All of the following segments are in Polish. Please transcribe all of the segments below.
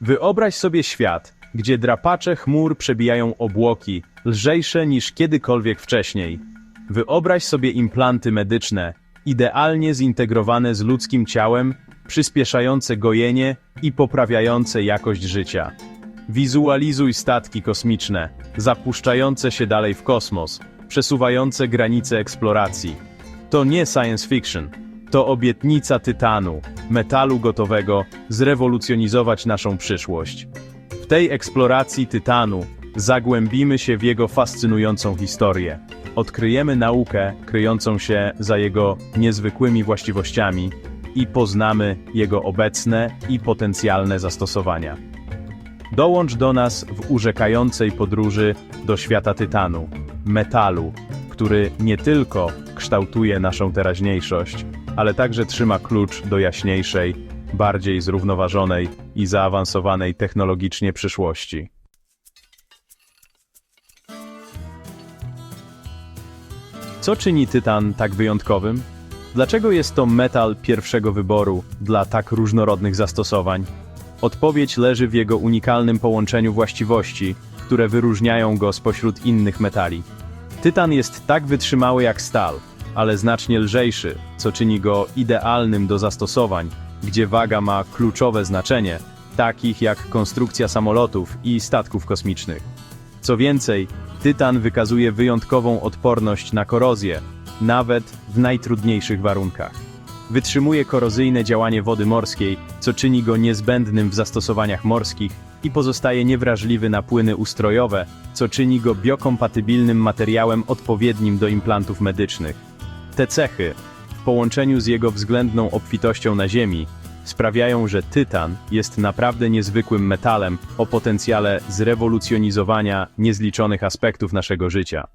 Wyobraź sobie świat, gdzie drapacze chmur przebijają obłoki, lżejsze niż kiedykolwiek wcześniej. Wyobraź sobie implanty medyczne, idealnie zintegrowane z ludzkim ciałem, przyspieszające gojenie i poprawiające jakość życia. Wizualizuj statki kosmiczne, zapuszczające się dalej w kosmos, przesuwające granice eksploracji. To nie science fiction, to obietnica tytanu, metalu gotowego, zrewolucjonizować naszą przyszłość. W tej eksploracji tytanu zagłębimy się w jego fascynującą historię. Odkryjemy naukę kryjącą się za jego niezwykłymi właściwościami i poznamy jego obecne i potencjalne zastosowania. Dołącz do nas w urzekającej podróży do świata tytanu, metalu, który nie tylko kształtuje naszą teraźniejszość, ale także trzyma klucz do jaśniejszej, bardziej zrównoważonej i zaawansowanej technologicznie przyszłości. Co czyni tytan tak wyjątkowym? Dlaczego jest to metal pierwszego wyboru dla tak różnorodnych zastosowań? Odpowiedź leży w jego unikalnym połączeniu właściwości, które wyróżniają go spośród innych metali. Tytan jest tak wytrzymały jak stal, ale znacznie lżejszy, co czyni go idealnym do zastosowań, gdzie waga ma kluczowe znaczenie, takich jak konstrukcja samolotów i statków kosmicznych. Co więcej, tytan wykazuje wyjątkową odporność na korozję, nawet w najtrudniejszych warunkach. Wytrzymuje korozyjne działanie wody morskiej, co czyni go niezbędnym w zastosowaniach morskich i pozostaje niewrażliwy na płyny ustrojowe, co czyni go biokompatybilnym materiałem odpowiednim do implantów medycznych. Te cechy, w połączeniu z jego względną obfitością na Ziemi, sprawiają, że tytan jest naprawdę niezwykłym metalem o potencjale zrewolucjonizowania niezliczonych aspektów naszego życia.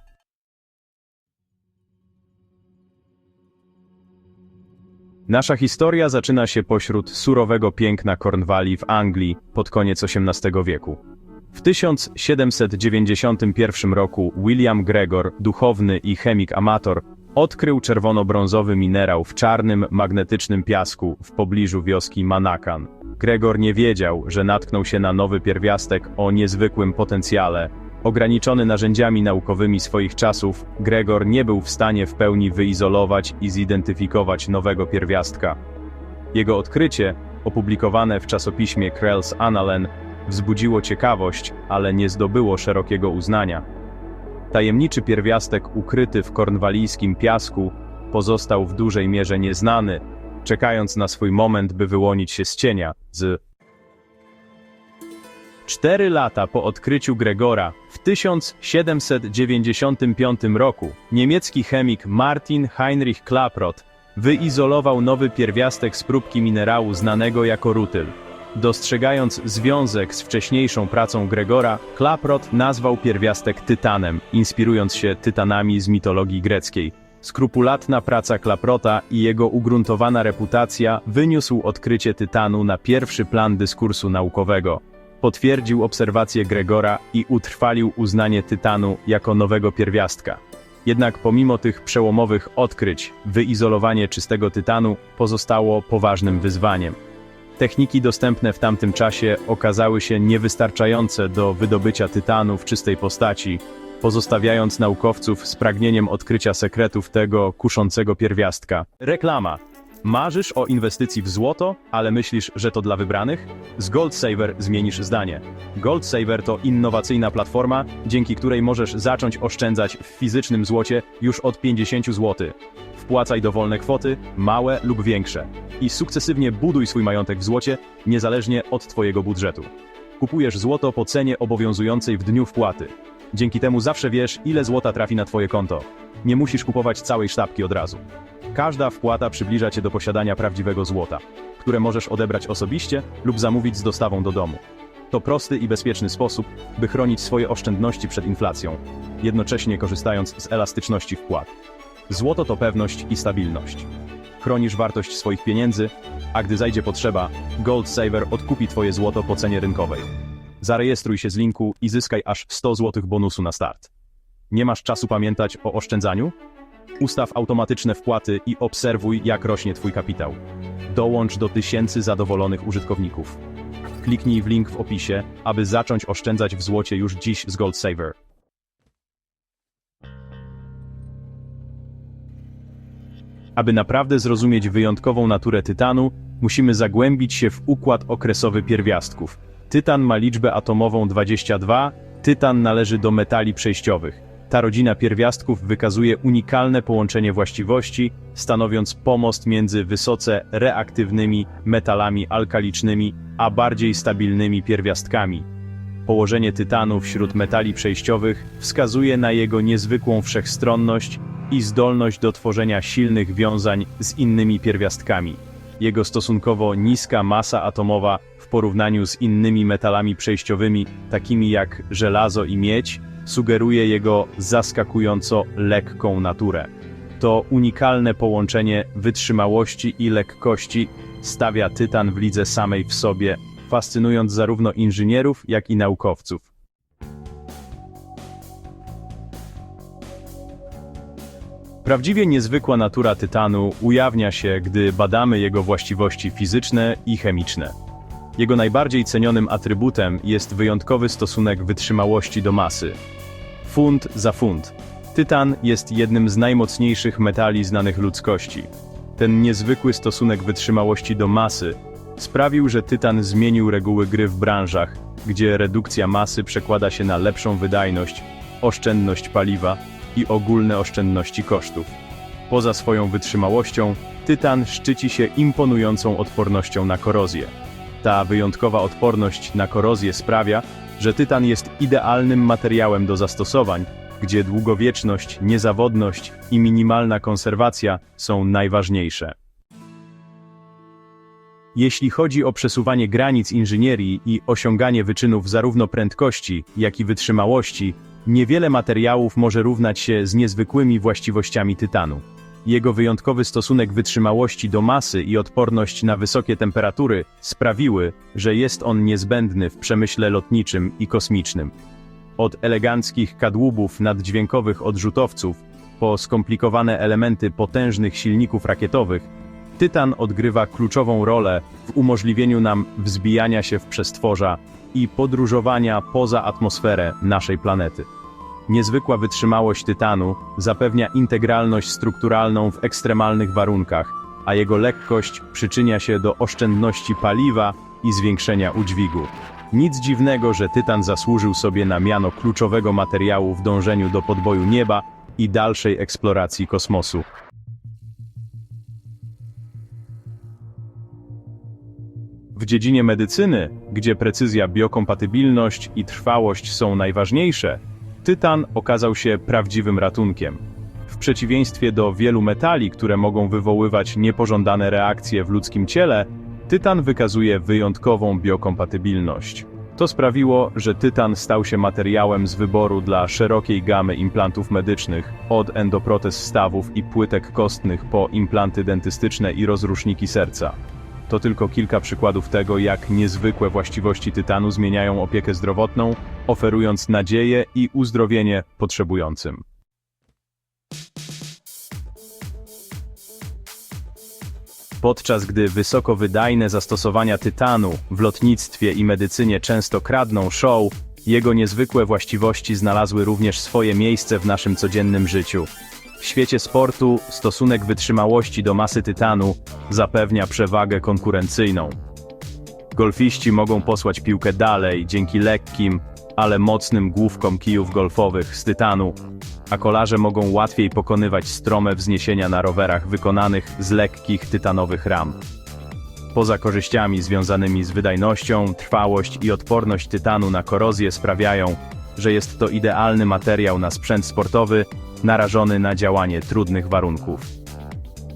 Nasza historia zaczyna się pośród surowego piękna Cornwalli w Anglii pod koniec XVIII wieku. W 1791 roku William Gregor, duchowny i chemik amator, odkrył czerwono-brązowy minerał w czarnym, magnetycznym piasku w pobliżu wioski Manakan. Gregor nie wiedział, że natknął się na nowy pierwiastek o niezwykłym potencjale. Ograniczony narzędziami naukowymi swoich czasów, Gregor nie był w stanie w pełni wyizolować i zidentyfikować nowego pierwiastka. Jego odkrycie, opublikowane w czasopiśmie Krell's Annalen, wzbudziło ciekawość, ale nie zdobyło szerokiego uznania. Tajemniczy pierwiastek ukryty w kornwalijskim piasku pozostał w dużej mierze nieznany, czekając na swój moment, by wyłonić się z cienia, z Cztery lata po odkryciu Gregora, w 1795 roku, niemiecki chemik Martin Heinrich Klaproth wyizolował nowy pierwiastek z próbki minerału znanego jako rutyl. Dostrzegając związek z wcześniejszą pracą Gregora, Klaproth nazwał pierwiastek tytanem, inspirując się tytanami z mitologii greckiej. Skrupulatna praca Klaprota i jego ugruntowana reputacja wyniósł odkrycie tytanu na pierwszy plan dyskursu naukowego. Potwierdził obserwacje Gregora i utrwalił uznanie tytanu jako nowego pierwiastka. Jednak pomimo tych przełomowych odkryć, wyizolowanie czystego tytanu pozostało poważnym wyzwaniem. Techniki dostępne w tamtym czasie okazały się niewystarczające do wydobycia tytanu w czystej postaci, pozostawiając naukowców z pragnieniem odkrycia sekretów tego kuszącego pierwiastka. Reklama. Marzysz o inwestycji w złoto, ale myślisz, że to dla wybranych? Z GoldSaver zmienisz zdanie. GoldSaver to innowacyjna platforma, dzięki której możesz zacząć oszczędzać w fizycznym złocie już od 50 zł. Wpłacaj dowolne kwoty, małe lub większe. I sukcesywnie buduj swój majątek w złocie, niezależnie od Twojego budżetu. Kupujesz złoto po cenie obowiązującej w dniu wpłaty. Dzięki temu zawsze wiesz, ile złota trafi na Twoje konto. Nie musisz kupować całej sztabki od razu. Każda wpłata przybliża Cię do posiadania prawdziwego złota, które możesz odebrać osobiście lub zamówić z dostawą do domu. To prosty i bezpieczny sposób, by chronić swoje oszczędności przed inflacją, jednocześnie korzystając z elastyczności wpłat. Złoto to pewność i stabilność. Chronisz wartość swoich pieniędzy, a gdy zajdzie potrzeba, Gold Saver odkupi Twoje złoto po cenie rynkowej. Zarejestruj się z linku i zyskaj aż 100 zł bonusu na start. Nie masz czasu pamiętać o oszczędzaniu? Ustaw automatyczne wpłaty i obserwuj, jak rośnie Twój kapitał. Dołącz do tysięcy zadowolonych użytkowników. Kliknij w link w opisie, aby zacząć oszczędzać w złocie już dziś z Gold Saver. Aby naprawdę zrozumieć wyjątkową naturę tytanu, musimy zagłębić się w układ okresowy pierwiastków. Tytan ma liczbę atomową 22, tytan należy do metali przejściowych. Ta rodzina pierwiastków wykazuje unikalne połączenie właściwości, stanowiąc pomost między wysoce reaktywnymi metalami alkalicznymi a bardziej stabilnymi pierwiastkami. Położenie tytanu wśród metali przejściowych wskazuje na jego niezwykłą wszechstronność i zdolność do tworzenia silnych wiązań z innymi pierwiastkami. Jego stosunkowo niska masa atomowa w porównaniu z innymi metalami przejściowymi, takimi jak żelazo i miedź, sugeruje jego zaskakująco lekką naturę. To unikalne połączenie wytrzymałości i lekkości stawia tytan w lidze samej w sobie, fascynując zarówno inżynierów, jak i naukowców. Prawdziwie niezwykła natura tytanu ujawnia się, gdy badamy jego właściwości fizyczne i chemiczne. Jego najbardziej cenionym atrybutem jest wyjątkowy stosunek wytrzymałości do masy. Funt za funt. Tytan jest jednym z najmocniejszych metali znanych ludzkości. Ten niezwykły stosunek wytrzymałości do masy sprawił, że tytan zmienił reguły gry w branżach, gdzie redukcja masy przekłada się na lepszą wydajność, oszczędność paliwa i ogólne oszczędności kosztów. Poza swoją wytrzymałością, tytan szczyci się imponującą odpornością na korozję. Ta wyjątkowa odporność na korozję sprawia, że tytan jest idealnym materiałem do zastosowań, gdzie długowieczność, niezawodność i minimalna konserwacja są najważniejsze. Jeśli chodzi o przesuwanie granic inżynierii i osiąganie wyczynów zarówno prędkości, jak i wytrzymałości, niewiele materiałów może równać się z niezwykłymi właściwościami tytanu. Jego wyjątkowy stosunek wytrzymałości do masy i odporność na wysokie temperatury sprawiły, że jest on niezbędny w przemyśle lotniczym i kosmicznym. Od eleganckich kadłubów naddźwiękowych odrzutowców, po skomplikowane elementy potężnych silników rakietowych, Tytan odgrywa kluczową rolę w umożliwieniu nam wzbijania się w przestworza i podróżowania poza atmosferę naszej planety. Niezwykła wytrzymałość tytanu zapewnia integralność strukturalną w ekstremalnych warunkach, a jego lekkość przyczynia się do oszczędności paliwa i zwiększenia udźwigu. Nic dziwnego, że tytan zasłużył sobie na miano kluczowego materiału w dążeniu do podboju nieba i dalszej eksploracji kosmosu. W dziedzinie medycyny, gdzie precyzja, biokompatybilność i trwałość są najważniejsze, tytan okazał się prawdziwym ratunkiem. W przeciwieństwie do wielu metali, które mogą wywoływać niepożądane reakcje w ludzkim ciele, tytan wykazuje wyjątkową biokompatybilność. To sprawiło, że tytan stał się materiałem z wyboru dla szerokiej gamy implantów medycznych, od endoprotez stawów i płytek kostnych po implanty dentystyczne i rozruszniki serca. To tylko kilka przykładów tego, jak niezwykłe właściwości tytanu zmieniają opiekę zdrowotną, oferując nadzieję i uzdrowienie potrzebującym. Podczas gdy wysokowydajne zastosowania tytanu w lotnictwie i medycynie często kradną show, jego niezwykłe właściwości znalazły również swoje miejsce w naszym codziennym życiu. W świecie sportu stosunek wytrzymałości do masy tytanu zapewnia przewagę konkurencyjną. Golfiści mogą posłać piłkę dalej dzięki lekkim, ale mocnym główkom kijów golfowych z tytanu, a kolarze mogą łatwiej pokonywać strome wzniesienia na rowerach wykonanych z lekkich tytanowych ram. Poza korzyściami związanymi z wydajnością, trwałość i odporność tytanu na korozję sprawiają, że jest to idealny materiał na sprzęt sportowy narażony na działanie trudnych warunków.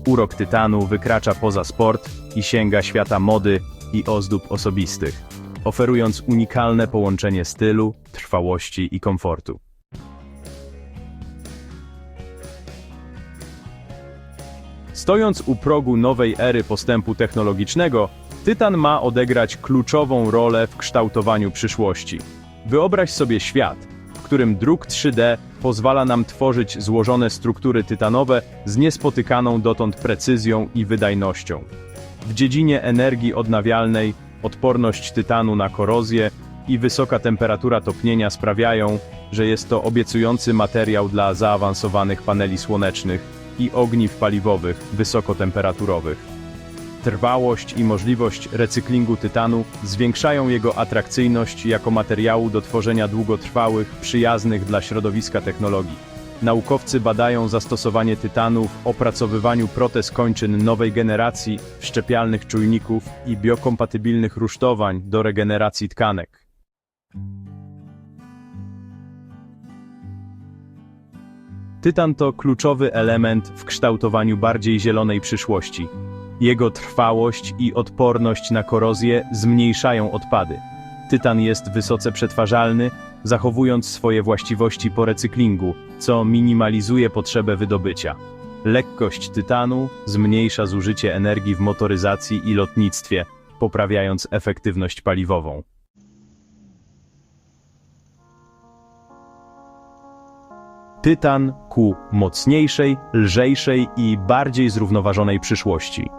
Urok tytanu wykracza poza sport i sięga świata mody i ozdób osobistych, oferując unikalne połączenie stylu, trwałości i komfortu. Stojąc u progu nowej ery postępu technologicznego, tytan ma odegrać kluczową rolę w kształtowaniu przyszłości. Wyobraź sobie świat, w którym druk 3D pozwala nam tworzyć złożone struktury tytanowe z niespotykaną dotąd precyzją i wydajnością. W dziedzinie energii odnawialnej odporność tytanu na korozję i wysoka temperatura topnienia sprawiają, że jest to obiecujący materiał dla zaawansowanych paneli słonecznych i ogniw paliwowych wysokotemperaturowych. Trwałość i możliwość recyklingu tytanu zwiększają jego atrakcyjność jako materiału do tworzenia długotrwałych, przyjaznych dla środowiska technologii. Naukowcy badają zastosowanie tytanu w opracowywaniu protez kończyn nowej generacji, wszczepialnych czujników i biokompatybilnych rusztowań do regeneracji tkanek. Tytan to kluczowy element w kształtowaniu bardziej zielonej przyszłości. Jego trwałość i odporność na korozję zmniejszają odpady. Tytan jest wysoce przetwarzalny, zachowując swoje właściwości po recyklingu, co minimalizuje potrzebę wydobycia. Lekkość tytanu zmniejsza zużycie energii w motoryzacji i lotnictwie, poprawiając efektywność paliwową. Tytan ku mocniejszej, lżejszej i bardziej zrównoważonej przyszłości.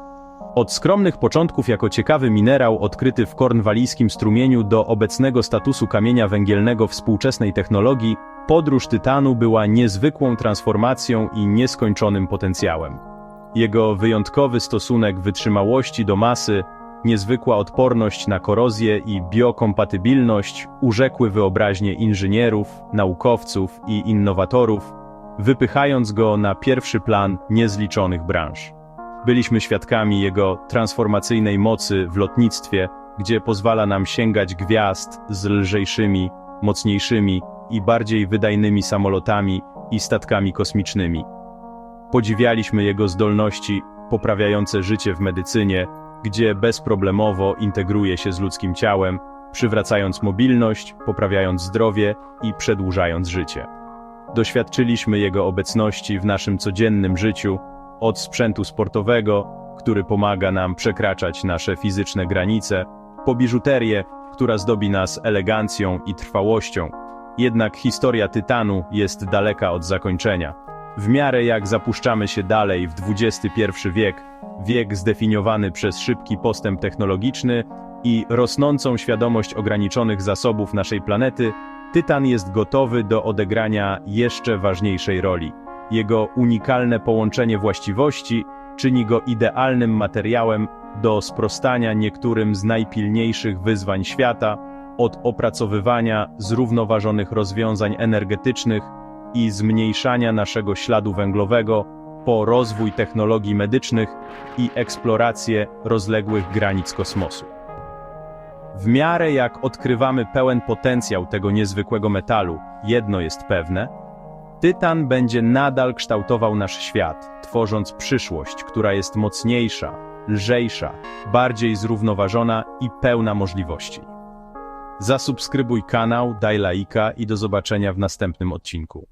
Od skromnych początków jako ciekawy minerał odkryty w kornwalijskim strumieniu do obecnego statusu kamienia węgielnego współczesnej technologii, podróż tytanu była niezwykłą transformacją i nieskończonym potencjałem. Jego wyjątkowy stosunek wytrzymałości do masy, niezwykła odporność na korozję i biokompatybilność urzekły wyobraźnię inżynierów, naukowców i innowatorów, wypychając go na pierwszy plan niezliczonych branż. Byliśmy świadkami jego transformacyjnej mocy w lotnictwie, gdzie pozwala nam sięgać gwiazd z lżejszymi, mocniejszymi i bardziej wydajnymi samolotami i statkami kosmicznymi. Podziwialiśmy jego zdolności poprawiające życie w medycynie, gdzie bezproblemowo integruje się z ludzkim ciałem, przywracając mobilność, poprawiając zdrowie i przedłużając życie. Doświadczyliśmy jego obecności w naszym codziennym życiu, od sprzętu sportowego, który pomaga nam przekraczać nasze fizyczne granice, po biżuterię, która zdobi nas elegancją i trwałością. Jednak historia Tytanu jest daleka od zakończenia. W miarę jak zapuszczamy się dalej w XXI wiek, wiek zdefiniowany przez szybki postęp technologiczny i rosnącą świadomość ograniczonych zasobów naszej planety, Tytan jest gotowy do odegrania jeszcze ważniejszej roli. Jego unikalne połączenie właściwości czyni go idealnym materiałem do sprostania niektórym z najpilniejszych wyzwań świata, od opracowywania zrównoważonych rozwiązań energetycznych i zmniejszania naszego śladu węglowego, po rozwój technologii medycznych i eksplorację rozległych granic kosmosu. W miarę jak odkrywamy pełen potencjał tego niezwykłego metalu, jedno jest pewne, Tytan będzie nadal kształtował nasz świat, tworząc przyszłość, która jest mocniejsza, lżejsza, bardziej zrównoważona i pełna możliwości. Zasubskrybuj kanał, daj lajka i do zobaczenia w następnym odcinku.